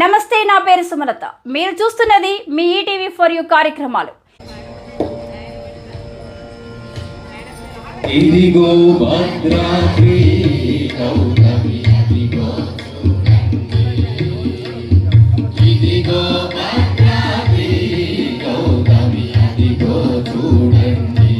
నమస్తే నా పేరు సుమలత. మీరు చూస్తున్నది మీ ఈటీవీ ఫర్ యూ కార్యక్రమాలు. ఇదిగో భద్రాద్రి ఇదిగో ఇదిగో భద్రాద్రి ఇదిగో చూడండి.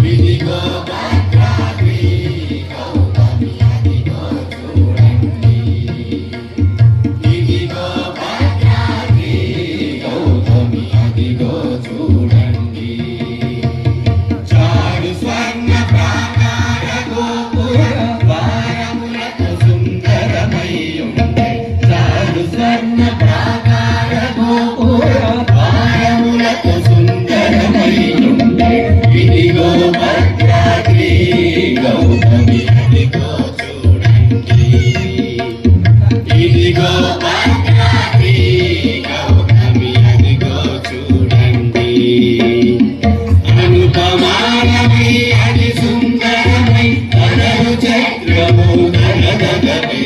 ముదముతో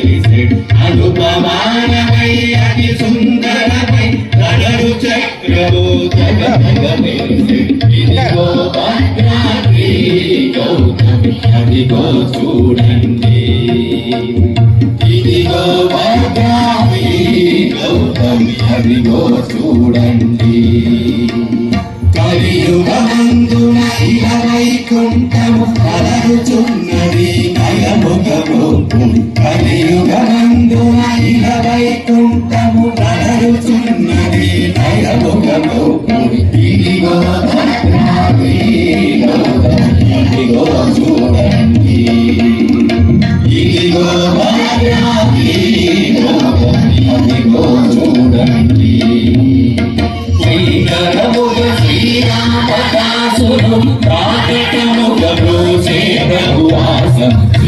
తనదగ అనుపమానమై అది సుందరమై తనరు చక్రము ఇదిగో భద్రాద్రి గౌతమి అదిగో చూడండి ఇదిగో భద్రాద్రి గౌతమి అదిగో చూడండి కలియుగమందున ఇల వైకుంఠము కలరుచున్నది నయముగము కలియుగమందున ఇల వైకుంఠము కలరుచున్నది నయముగము ఇదిగో ఇదిగో చూడండి ఇదిగో భద్రాద్రి చూడండి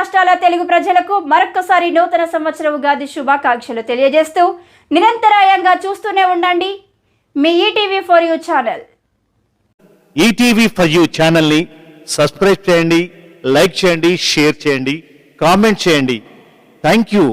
రాష్ట్రాల తెలుగు ప్రజలకు మరొక్కసారి నూతన సంవత్సర ఉగాది శుభాకాంక్షలు తెలియజేస్తూ నిరంతరాయంగా చూస్తూనే ఉండండి. మీ ETV for you channel. ETV for you ఛానల్ని సబ్స్క్రైబ్ చేయండి లైక్ చేయండి షేర్ చేయండి కామెంట్ చేయండి. Thank you.